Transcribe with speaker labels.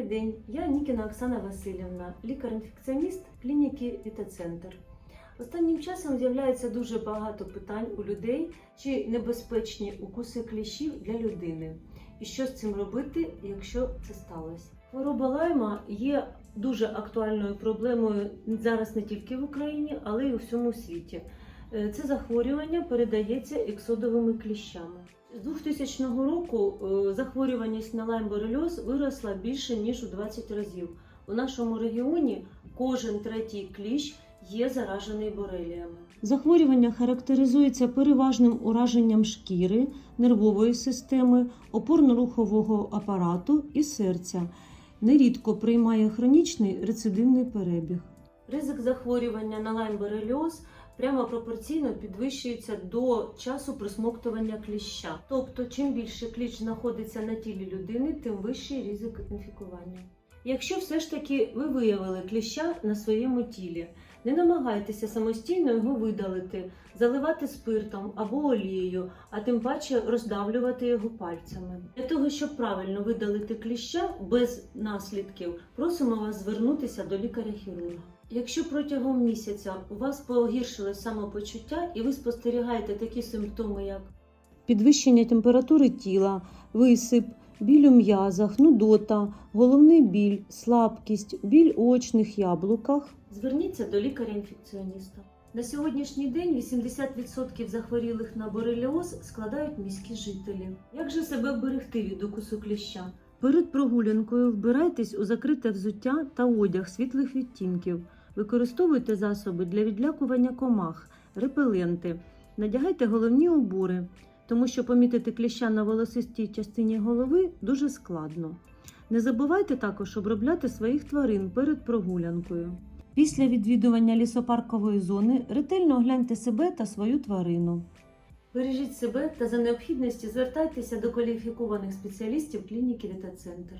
Speaker 1: Добрий день, я Нікіна Оксана Васильівна, лікар-інфекціоніст клініки Вітацентр. Останнім часом з'являється дуже багато питань у людей, чи небезпечні укуси кліщів для людини, і що з цим робити, якщо це сталося. Хвороба лайма є дуже актуальною проблемою зараз не тільки в Україні, але й у всьому світі. Е, Це захворювання передається ексодовими кліщами. З 2000 року е, захворюваність на лайм-борельоз виросла більше ніж у 20 разів. У нашому регіоні кожен третій кліщ є заражений бореліями. Захворювання характеризується переважним ураженням шкіри, нервової системи, опорно-рухового апарату і серця. Нерідко приймає хронічний рецидивний перебіг. Ризик захворювання на лайм-борельоз прямо пропорційно підвищується до часу присмоктування кліща. Тобто, чим більше кліщ знаходиться на тілі людини, тим вищий ризик інфікування. Якщо все ж таки ви виявили кліща на своєму тілі, не намагайтеся самостійно його видалити, заливати спиртом або олією, а тим паче роздавлювати його пальцями. Для того, щоб правильно видалити кліща без наслідків, просимо вас звернутися до лікаря-хірурга. Якщо протягом місяця у вас погіршилось самопочуття і ви спостерігаєте такі симптоми, як підвищення температури тіла, висип, біль у м'язах, нудота, головний біль, слабкість, біль у очних яблуках, зверніться до лікаря-інфекціоніста. На сьогоднішній день 80% захворілих на бореліоз складають міські жителі. Як же себе вберегти від укусу кліща? Перед прогулянкою вбирайтесь у закрите взуття та одяг світлих відтінків. Використовуйте засоби для відлякування комах, репеленти. Надягайте головні убори, тому що помітити кліща на волосистій частині голови дуже складно. Не забувайте також обробляти своїх тварин перед прогулянкою. Після відвідування лісопаркової зони ретельно огляньте себе та свою тварину. Бережіть себе та за необхідності звертайтеся до кваліфікованих спеціалістів клініки Вітацентр.